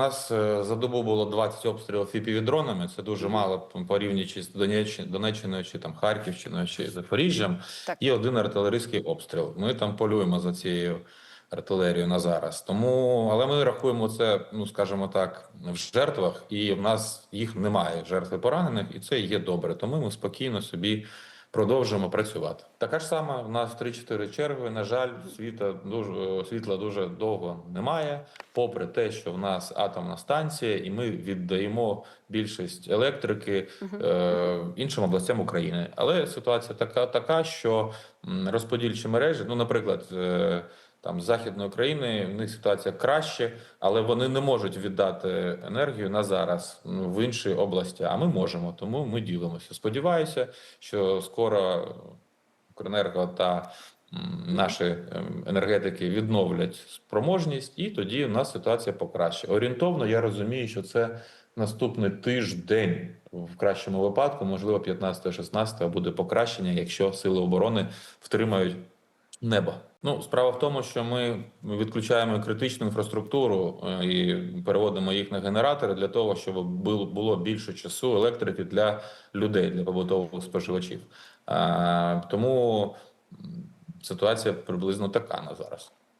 нас е, за добу було 20 обстрілів фіпівідронами. Це дуже мало порівнюючи з Донеччиною, Донеччиною чи там Харківщиною чи Запоріжжям. Так. І один артилерійський обстріл. Ми там полюємо за цією артилерією на зараз. Тому, але ми рахуємо це, ну скажімо так, в жертвах, і в нас їх немає жертв і поранених, і це є добре. Тому ми спокійно собі. Продовжуємо працювати. Така ж сама в нас 3-4 черги. На жаль, світа дуже е, світла дуже довго немає. Попри те, що в нас атомна станція, і ми віддаємо більшість електрики е, іншим областям України. Але ситуація така, така, що розподільчі мережі, ну, наприклад, е, там з західної України в них ситуація краще, але вони не можуть віддати енергію на зараз в інші області. А ми можемо, тому ми ділимося. Сподіваюся, що скоро Укренерго та наші ем, енергетики відновлять спроможність, і тоді у нас ситуація покраще. Орієнтовно я розумію, що це наступний тиждень в кращому випадку, можливо, 15-16 буде покращення, якщо сили оборони втримають небо. Ну, справа в тому, що ми відключаємо критичну інфраструктуру е, і переводимо їх на генератори для того, щоб бу- було більше часу електрики для людей, для побутових споживачів. Тому ситуація приблизно така на зараз.